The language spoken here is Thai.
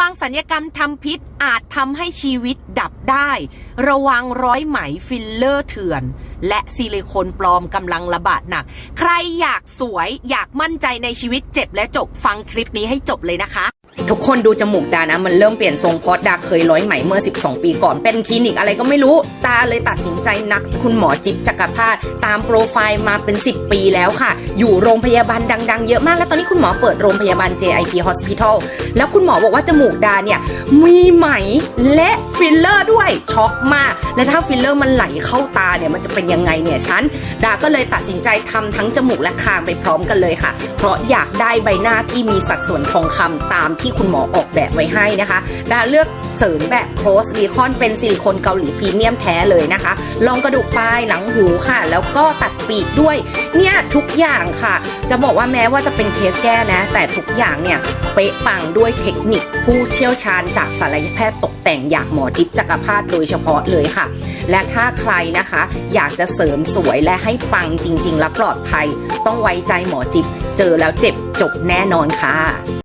วังสัญญกรรมทำพิษอาจทำให้ชีวิตดับได้ ระวังร้อยไหมฟิลเลอร์เถื่อน และซิลิโคนปลอมกำลังระบาดหนัก ใครอยากสวยอยากมั่นใจในชีวิตเจ็บและจบฟังคลิปนี้ให้จบเลยนะคะ ทุกคนดูจมูกดานะ มันเริ่มเปลี่ยนทรงเพราะดาเคยร้อยไหมเมื่อ 12 ปีก่อน เป็นคลินิกอะไรก็ไม่รู้ ตาเลยตัดสินใจนักคุณหมอจิ๊บจักรพาสตามโปรไฟล์มาเป็น 10 ปีแล้วค่ะ อยู่โรงพยาบาลดัง ๆ เยอะมาก แล้วตอนนี้คุณหมอเปิดโรงพยาบาล JIP Hospital แล้วคุณหมอบอกว่าจมูกดาเนี่ยมีไหมและ ฟิลเลอร์ด้วยช็อกมาก และถ้าฟิลเลอร์มันไหลเข้าตาเนี่ยมันจะเป็นยังไงเนี่ยฉันดาก็เลยตัดสินใจทำทั้งจมูกและคางไปพร้อมกันเลยค่ะ เพราะอยากได้ใบหน้าที่มีสัดส่วนทองคำตามที่คุณหมอออกแบบไว้ให้นะคะ ดาเลือกเสริมแบบโคสรีคอนเป็นซิลิโคนเกาหลีพรีเมียมแท้เลยนะคะรองกระดูกปลายหลังหูค่ะ แล้วก็ตัด ปีกด้วย เนี่ยทุกอย่างค่ะ จะบอกว่าแม้ว่าจะเป็นเคสแก้นะ แต่ทุกอย่างเนี่ยเป๊ะปังด้วยเทคนิคผู้เชี่ยวชาญจากศัลยแพทย์ตกแต่งอย่างหมอจิ๊บจักรพาสโดยเฉพาะเลยค่ะ และถ้าใครนะคะ อยากจะเสริมสวยและให้ปังจริง ๆ และปลอดภัย ต้องไว้ใจหมอจิ๊บเจอแล้วเจ็บจบแน่นอนค่ะ